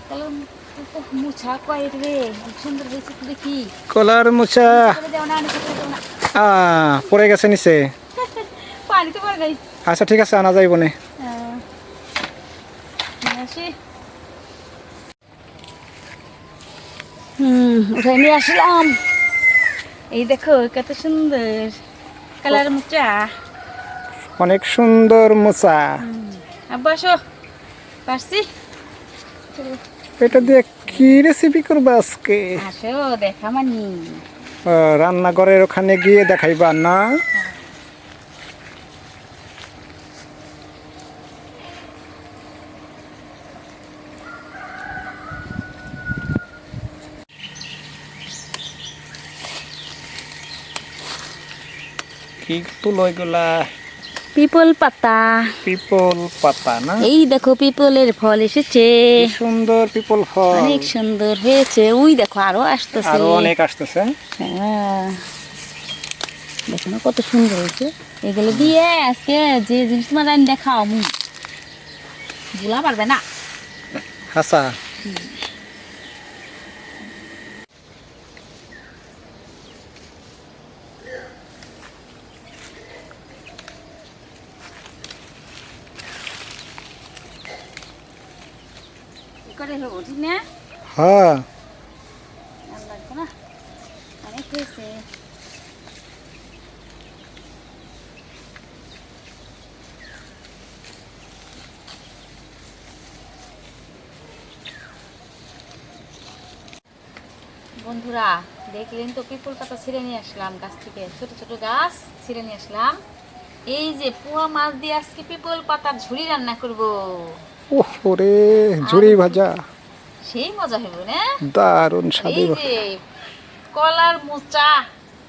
Colour মুছা কয় রে সুন্দর হয়েছে তো দেখি। কলার না আ পড়ে গেছে নিচে। পানি তো পড়ে গেছে আচ্ছা ঠিক আছে আনা যাইব নে হুম নিয়ে আসলাম। এই দেখো কত সুন্দর কালার মুচা। অনেক সুন্দর মোচা। আসো পারছি? এটা দিয়ে কি রেসিপি করবে আজকে? আসো দেখা মানি। রান্নাঘরের ওখানে গিয়ে দেখাইবা না? কি তুলো এগুলা? পিপল পাতা। পিপল পাতা না? এই দেখো পিপলের ফল এসেছে। সুন্দর পিপল ফল। অনেক সুন্দর হয়েছে। ওই দেখো আরও আসতেছে। আরও অনেক আসতেছে। হ্যাঁ। দেখো না কত সুন্দর হয়েছে। এগুলো দিয়ে আজকে যে জিনিস তোমার রান্না দেখাও মু ভুলা পারবে না। হাসা। কি ঠিক না? হ্যাঁ। অনেক হয়েছে। বন্ধুরা দেখলেন তো পিপল পাতা ছিঁড়ে নিয়ে আসলাম গাছ থেকে? ছোট ছোট গাছ ছিঁড়ে নিয়ে আসলাম। এই যে পোয়া মাছ দিয়ে আজকে পিপল পাতার ঝুড়ি রান্না করব। ওহ রে ঝুড়ি ভাজা। সেই মজা হইব না? দারুণ স্বাদে কলার মোচা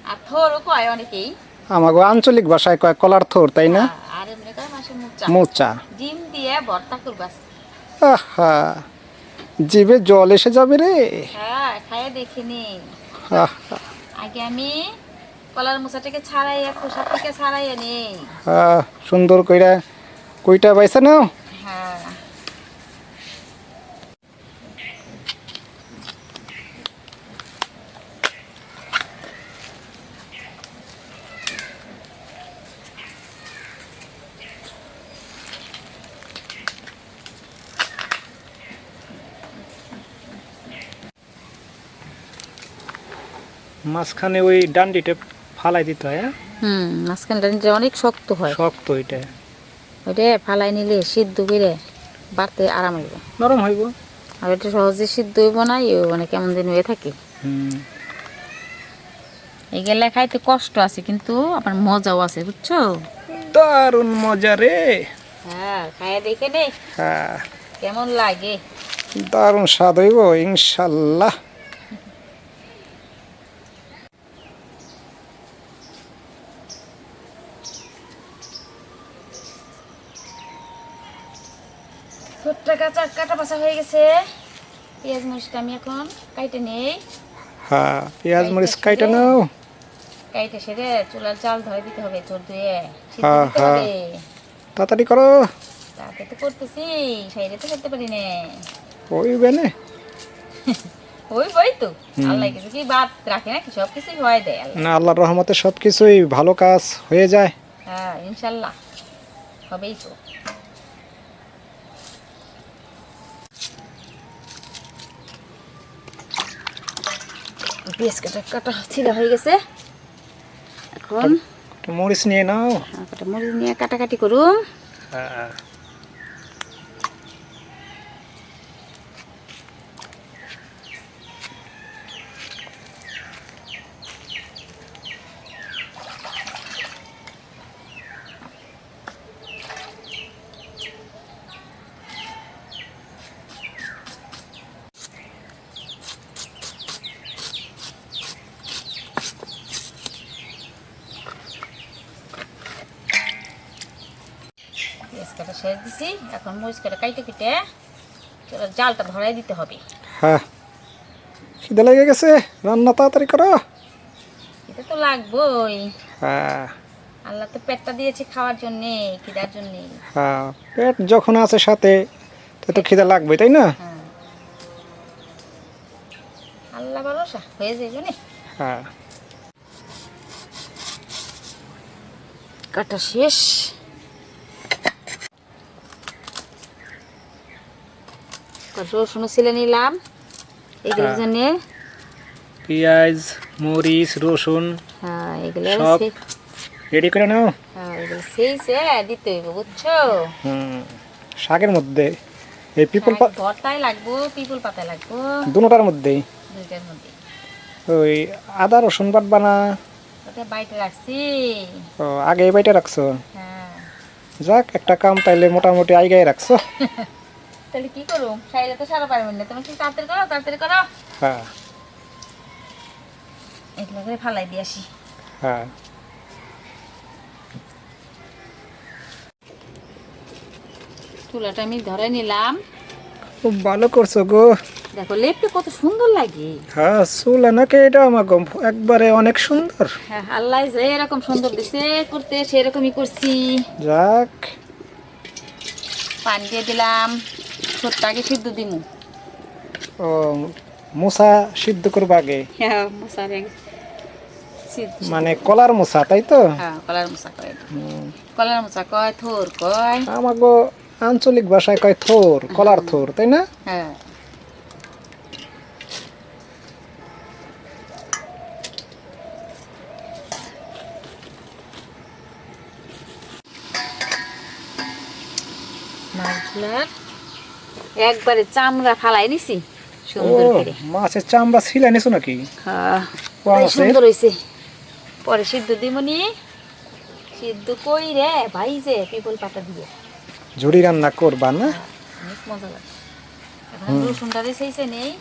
আর থোরও কয় অনেকেই? আমাগো আঞ্চলিক ভাষায় কয় কলার থোর তাই না? আর এমনি কয় মাসে মোচা? মোচা। ডিম দিয়ে ভর্তা করবাস আহা জিভে জল এসে যাবে রে। হ্যাঁ খাইয়ে দেখিনি আগে আমি কলার মোচাটাকে ছাড়াইয়া খোসা থেকে ছাড়াইয়া নেই আহ, সুন্দর কইরা কইটা পাইছে নাও? হ্যাঁ। মাঝখানে ওই ডান্ডিটা ফালাই দিতে হয় হ্যাঁ? হুম মাঝখানটা নিচে অনেক শক্ত হয়। শক্ত ওইটা। ওইটা ফালাই নিলে সিদ্ধ করে বাড়তে আরাম হইব। নরম হইব। আর এটা সহজে সিদ্ধ হইব না ইয়ে মানে কেমন দিন হয়ে থাকে। এগুলা খাইতে কষ্ট আছে কিন্তু আবার মজাও আছে বুঝছ? দারুণ মজা রে। হ্যাঁ খাইয়া দেখে নে। হ্যাঁ। কেমন লাগে? দারুণ স্বাদ হইব ইনশাল্লাহ। ছোট্টা কাঁচা কাটা বাসা হয়ে গেছে। পেঁয়াজ মরিচটা আমি এখন কাইটে নেই। হ্যাঁ পেঁয়াজ মরিচ কাইটা নাও। কাইটে সেরে চুলার চাল ধরে দিতে হবে চোর ধুয়ে হ্যাঁ, হ্যাঁ। তাড়াতাড়ি করো। তাতে তো করতেছি সাইডে তো করতে পারি না। হইবে না ওই বই তো। আল্লাহ কিছু কি বাদ রাখে নাকি? সব কিছুই হয় দেয় না আল্লাহর রহমতে সব কিছুই ভালো কাজ হয়ে যায়। হ্যাঁ ইনশাল্লাহ। হবেই তো। পেঁয়াজ কাটা কাটা ছিঁড়া হয়ে গেছে। এখন। মরিচ নিয়ে নাও মরিচ নিয়ে কাটাকাটি করুম হ্যাঁ পেঁয়াজ কাটা দিছি। এখন মরিচ কাটা কাইটে কেটে জালটা ধরাই দিতে হবে। হ্যাঁ। খিদে লেগে গেছে? রান্না তাড়াতাড়ি করো। খিদে তো লাগবই। হ্যাঁ। আল্লাহ তো পেটটা দিয়েছে খাওয়ার জন্য খিদার জন্য। হ্যাঁ পেট যখন আছে সাথে তো তো খিদে লাগবে তাই না? হ্যাঁ। আল্লাহ ভরসা হয়ে যাবে না। হ্যাঁ। কাটা শেষ। রসুন ছিলে নিলাম। এগুলোর হ্যাঁ। জন্য পেঁয়াজ মরিচ রসুন হ্যাঁ এগুলো সব রেডি করে নাও। হ্যাঁ সেই সে দিতে বুঝছ? হুম শাকের মধ্যে। এই পিপল পাতা লাগবো পিপল পাতা লাগবো। দুটোটার মধ্যে ওই আদা রসুন বাটবা না বাইটে রাখছি। ও আগে বাইটে রাখছো? হ্যাঁ। যাক একটা কাম তাইলে মোটামুটি আইগায় রাখছো। তাহলে কি করো শাড়িটা তো সারা পারবেন না। তুমি কি তাড়াতাড়ি করো? তাড়াতাড়ি করো। হ্যাঁ। এগুলো করে ফালাই দিয়ে আসি। হ্যাঁ। তুলাটা আমি ধরে নিলাম। খুব ভালো করছ গো। দেখো লেপটা কত সুন্দর লাগে। হ্যাঁ চুলা নাকি এটা আমার গম একবারে অনেক সুন্দর। হ্যাঁ আল্লাহ যে এরকম সুন্দর দিছে করতে সেরকমই করছি। যাক। পান দিয়ে দিলাম। মাংসটা সিদ্ধ দিমু। ও মোসা সিদ্ধ করব আগে? হ্যাঁ মোসা আগে মানে কলার মোসা তাই তো? হ্যাঁ, কলার মোসা কয় কলার মোসা কয় থোর কয়। আমাগো আঞ্চলিক ভাষায় কয় থোর কলার হ্যাঁ। থোর তাই না? হ্যাঁ। মাছগুলার একবারে চামড়া ফালাই নিছি সুন্দর করে। মাছের চামড়া নিছো নাকি? হ্যাঁ সুন্দর হইছে। পরে সিদ্ধ দিমনি সিদ্ধ কই রে ভাই যে পিপল পাতা দিয়ে। ঝুড়ি রান্না করবা না? মজা লাগে রসুনটা দিয়েছে নেই।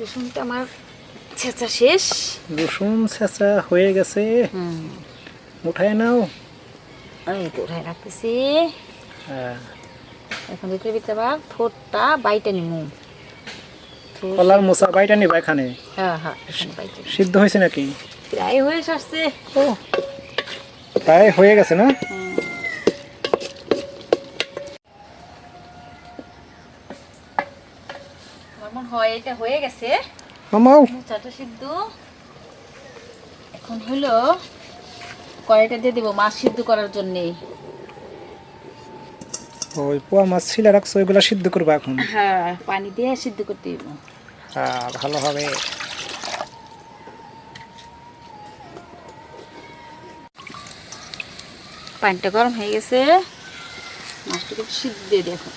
রসুনটা আমার ছেঁচা শেষ। রসুন ছেঁচা হয়ে গেছে। উঠায় নাও। আমি তো উঠায় রাখতেছি। হ্যাঁ। এখন ভিতরে ভিতরে আবার থোরটা বাইটা নিমু। কলার মোসা বাইটা নিবা এখানে। হ্যাঁ হ্যাঁ সিদ্ধ হয়েছে নাকি? প্রায় হয়ে আসছে। ও প্রায় হয়ে গেছে না? আমার হয় এটা হয়ে গেছে। মামাও। সিদ্ধ। এখন হলো দিয়ে দেবো মাছ সিদ্ধ করার জন্যে। ওই পোয়া মাছ রাখছো সিদ্ধ করবা এখন? হ্যাঁ পানি দিয়ে সিদ্ধ করতে দিব। হ্যাঁ ভালো হবে। পানিটা গরম হয়ে গেছে। মাছটাকে সিদ্ধ দিয়ে দেখো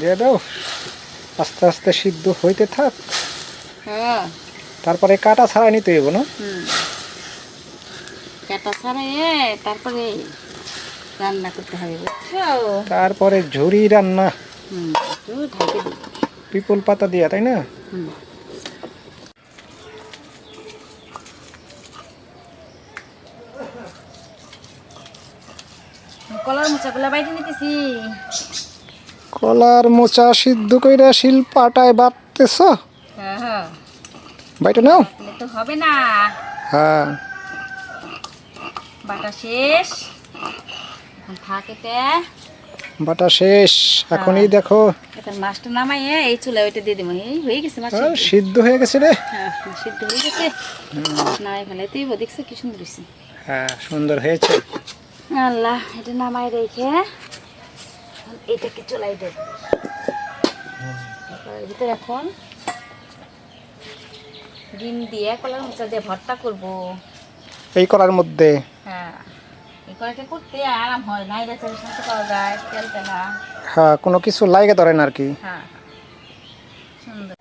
দিয়ে দাও। আস্তে আস্তে সিদ্ধ হইতে থাক। তারপরে কাটা ছাড়াই নিতে হইব না? তারপরে ঝুড়ি তারপরে ঝুরি রান্না। পিপল পাতা দিয়া তাই না? কলার মোচাগুলা বাইরে নিতেছি। কলার মোচা সিদ্ধ কইরা শিল পাটায় বাটতেছ হ্যাঁ, হ্যাঁ। বাইটা নাও। তো হবে না। হ্যাঁ। বাটা শেষ। থাকেতে বাটা শেষ। এখনই হ্যাঁ। দেখো। এখন মাছটা নামাই এই চুলা ওইটা দিয়ে দেবো। এই হয়ে গেছে মাছ সিদ্ধ। হয়ে গেছে রে। হ্যাঁ সিদ্ধ হয়ে গেছে। নামাই ফেলে তুই দেখছ কি সুন্দর হয়েছে হ্যাঁ সুন্দর হয়েছে। আল্লাহ এটা নামাই রেখে। এখন এটাকে চলাই দেব। ভিতরে এখন ডিম দিয়ে কলার মোচা দিয়ে ভর্তা করব। এই কলার মধ্যে? হ্যাঁ এই কলাটা করতে আরাম হয় নাই রে সাথে পাওয়া যায় তেল তেলা। হ্যাঁ কোনো কিছু লাগে ধরে না আর কি? হ্যাঁ, হ্যাঁ। সুন্দর।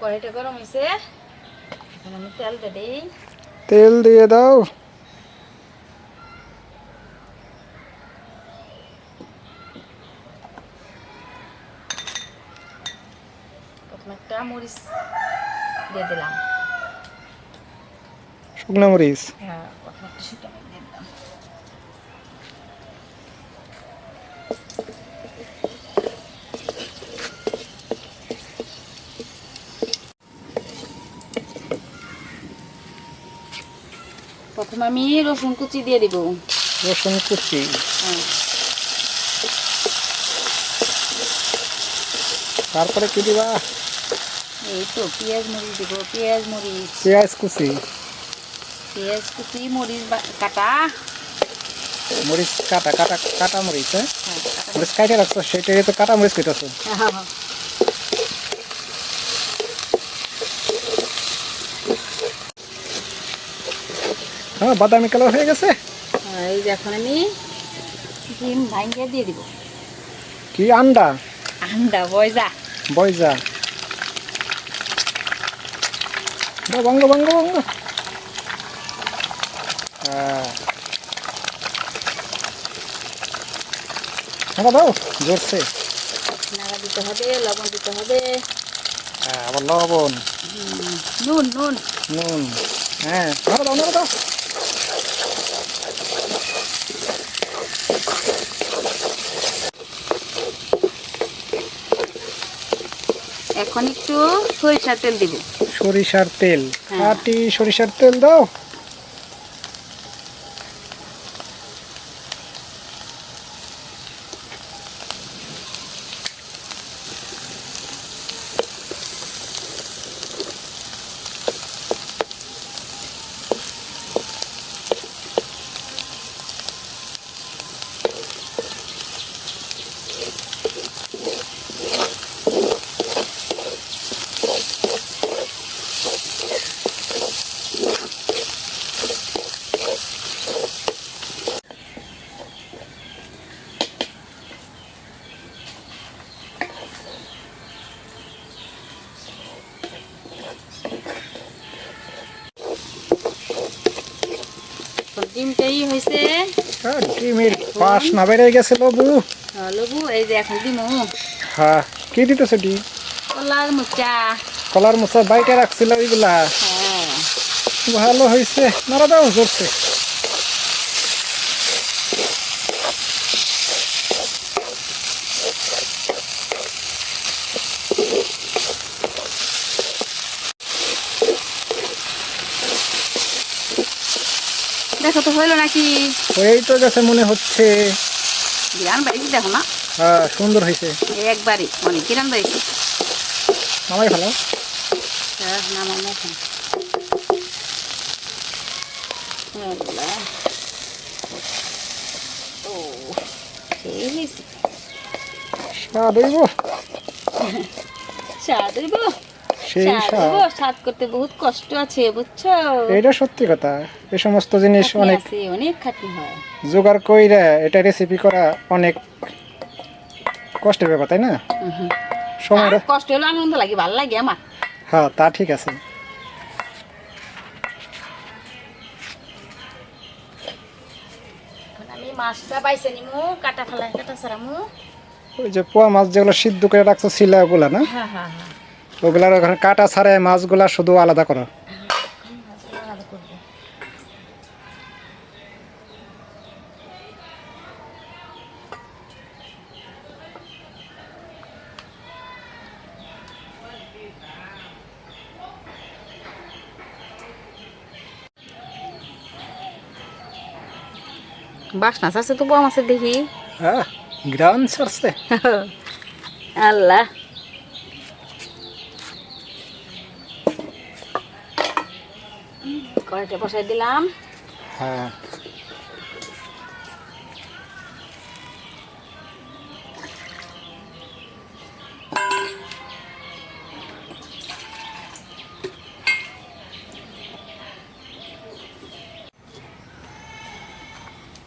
কড়াইটা গরম হয়েছে এখন আমি তেল দিই। তেল দিয়ে দাও। একটা মরিচ দিয়ে দিলাম। শুকনো মরিচ। হ্যাঁ প্রথমে আমি রসুন কুচি দিয়ে দিব। রসুন কুচি। হ্যাঁ। তারপরে কি দিবা? এই তো পেঁয়াজ মরিচ দিব পেঁয়াজ মরিচ। পেঁয়াজ কুচি। পেঁয়াজ কুচি মরিচ কাটা। মরিচ কাটা কাটা কাটা মরিচ হ্যাঁ? হ্যাঁ কাটা। মরিচ কাটে রাখছো সেটাই তো কাটা মরিচ কেটেছো হ্যাঁ, হ্যাঁ। বাদামি কালার হয়ে গেছে। হ্যাঁ, এই যে এখন আমি ডিম ভাঙ্গিয়ে দিয়ে দিব। কি আন্ডা? আন্ডা বয়জা বয়জা দাও বাঙ্গ বাঙ্গ বাঙ্গ হ্যাঁ। হ্যাঁ, দাও জোরছে নাড়া দিতে হবে লবণ দিতে হবে। হ্যাঁ আবার লবণ। নুন নুন। নুন। হ্যাঁ নাড়া দাও নাড়া দাও। এখন একটু সরিষার তেল দিব। সরিষার তেল। আটি খাঁটি সরিষার তেল দাও এখন ডিমটাই হয়েছে হ্যাঁ, পাশ না বেড়ে গেছে লবু। হ্যাঁ, লবু এই যে এখন দিমু। হ্যাঁ কি দিতেছে ডি কলার মোচা। কলার মোচা বাইকে রাখছিল ওইগুলা। হ্যাঁ। ভালো হয়েছে নাড়া দাও জোরছে দেখো তো হইল নাকি? এই তো গেছে মনে হচ্ছে। বিরান বাড়ি দেখো না? হ্যাঁ সুন্দর হয়েছে। একবারই অনেক কিরান বাড়ি? নামাই ভালো? হ্যাঁ। ও সেই স্বাদ হইব স্বাদ হইব সেই স্বাদ করতে বহুত কষ্ট আছে বুঝছ? এইটা সত্যি কথা। এই সমস্ত জিনিস অনেক অনেক খাটনি হয়। জোগাড় কইরা এটা রেসিপি করা অনেক কষ্টের ব্যাপার তাই না? সময় কষ্ট হলো আনন্দ লাগে ভালো লাগে আমার। হ্যাঁ তা ঠিক আছে। আমি মাছটা নিমু কাটা কাটা সারামু ওই যে পোয়া মাছ যেগুলো সিদ্ধ করে রাখছো শিলা ওগুলা না? হ্যাঁ হ্যাঁ হ্যাঁ। ওগুলার ওখানে কাটা ছাড়ে মাছগুলা শুধু আলাদা করো। বাসনা আছে তো বম আছে দেখি। হ্যাঁ গ্রান ছাড়ছে। আল্লাহ। কড়াইটা বসাই দিলাম। হ্যাঁ।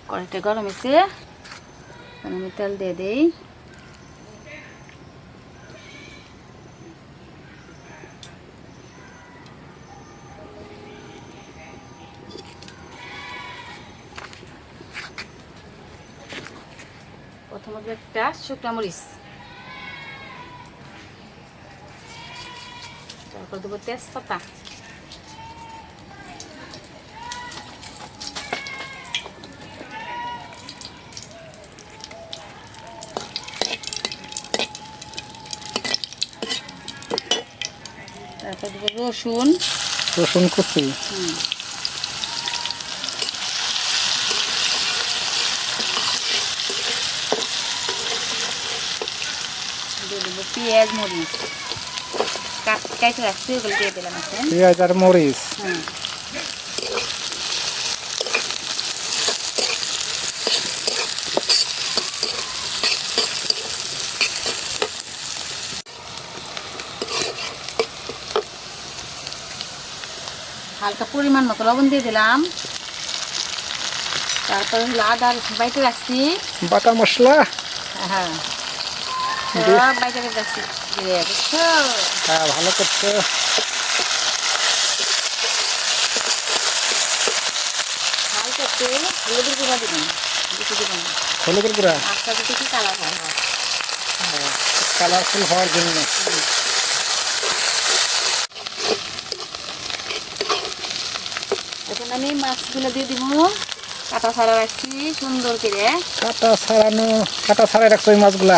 কড়াইটা গরম হয়েছে আমি তেল দিয়ে দিই। একটা শুকনা মরিচ তারপর দেবো তেজপাতা। তারপর দেবো রসুন। রসুন কুচি হুম দিয়ে দেবো পেঁয়াজ মরিচ। কাট রাখছি ওগুলো দিয়ে দিলাম পেঁয়াজ আর মরিচ। হুম হালকা পরিমাণ মতো লবণ দিয়ে দিলাম। তারপর হলো আদা বাইটে রাখছি। বাটা মশলা। হ্যাঁ দিয়ে- সব বাইটে রাখছি দিয়ে বুঝছ হ্যাঁ ভালো করছে? হলুদের গুঁড়া দিবেন হলুদের গুঁড়া? আস্তে আস্তে কি কালার হয়? হয়। কালারফুল হওয়ার জন্য। এখন আমি মাছগুলো দিয়ে দিব। কাটা ছাড়া রাখছি সুন্দর করে। কাটা ছাড়ানো কাটা ছাড়াই রাখছো ওই মাছগুলা?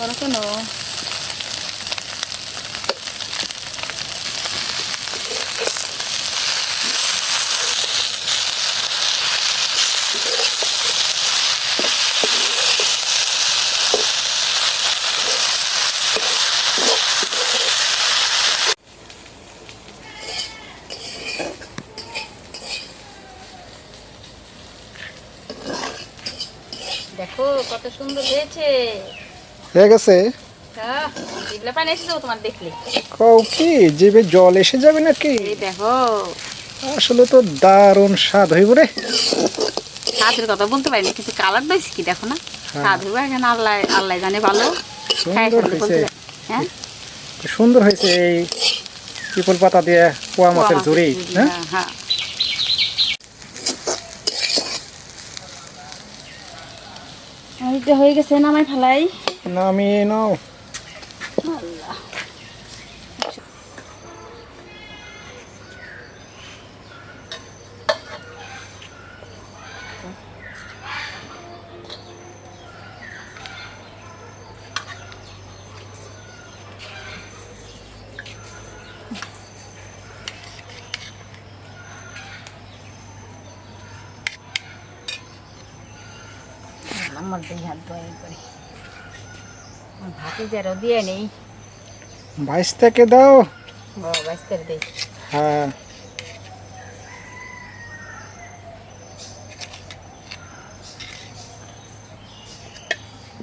করো কেন দেখো কত সুন্দর হয়েছে। হয়ে গেছে? কও কি জিভে জল এসে যাবে নাকি? দেখো। আসলে তো দারুণ স্বাদ হইব রে। স্বাদের কথা বলতে পারিনি কিন্তু কালার দিয়েছি কি দেখো না। হ্যাঁ। স্বাদ এখানে আল্লাহ আল্লাহ জানে ভালো। সুন্দর হয়েছে। হ্যাঁ? সুন্দর হয়েছে এই পিপল পাতা দিয়ে পোয়া মাছের ঝুড়ি হ্যাঁ? হ্যাঁ, হ্যাঁ। এইটা হয়ে গেছে নামাই ফেলাই। নামিয়ে নাও আল্লাহ আমার দুই যারও দিয়ে নেই। বাইশ থেকে দাও। বাইশ করে দেই। হ্যাঁ।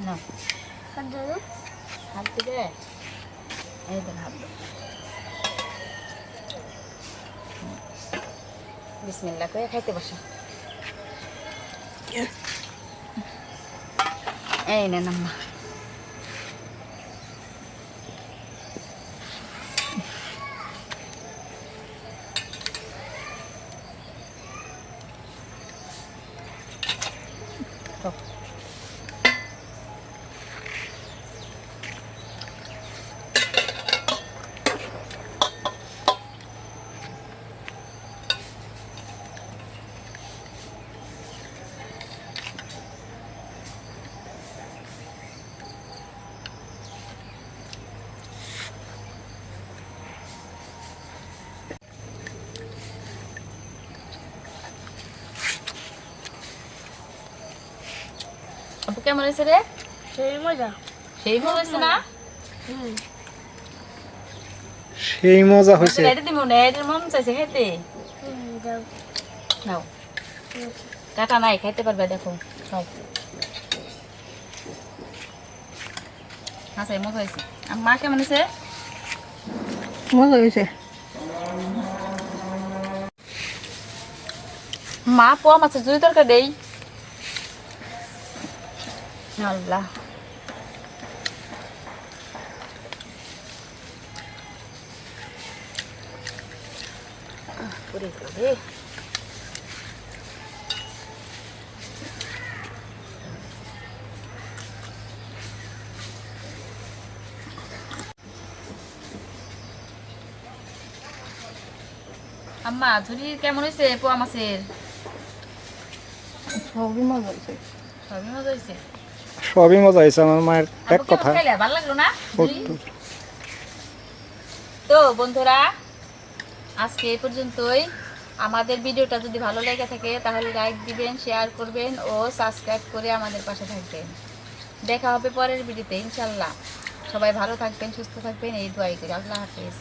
না। হাত দিবে এই হাত বিসমিল্লা করে খাইতে বসো। এই নেন আম্মা। কেমন হয়েছে রে সেই মজা সেই মনে হয়েছে না সেই মজা হয়েছে এটা দিব না এটার মন চাইছে খেতে দাও নাও কাটা নাই খাইতে পারবে দেখো খাও আচ্ছা মজা হয়েছে আর মা কেমন হয়েছে মজা হয়েছে মা পোয়া মাছের জুড়ি তরকারি দেই আল্লাহ। আহ, পুরি করে। আম্মা ঝুড়ি কেমন হয়েছে পোয়া মাছের? সবই মজা হয়েছে সবই মজা হয়েছে সবই মজা হয়েছে আমার মায়ের এক কথা। ভালো লাগল না? তো। বন্ধুরা আজকে এই পর্যন্তই। আমাদের ভিডিওটা যদি ভালো লেগে থাকে তাহলে লাইক দিবেন শেয়ার করবেন ও সাবস্ক্রাইব করে আমাদের পাশে থাকবেন। দেখা হবে পরের ভিডিওতে ইনশাল্লাহ সবাই ভালো থাকবেন সুস্থ থাকবেন এই দোয়াই করি। আল্লাহ হাফেজ।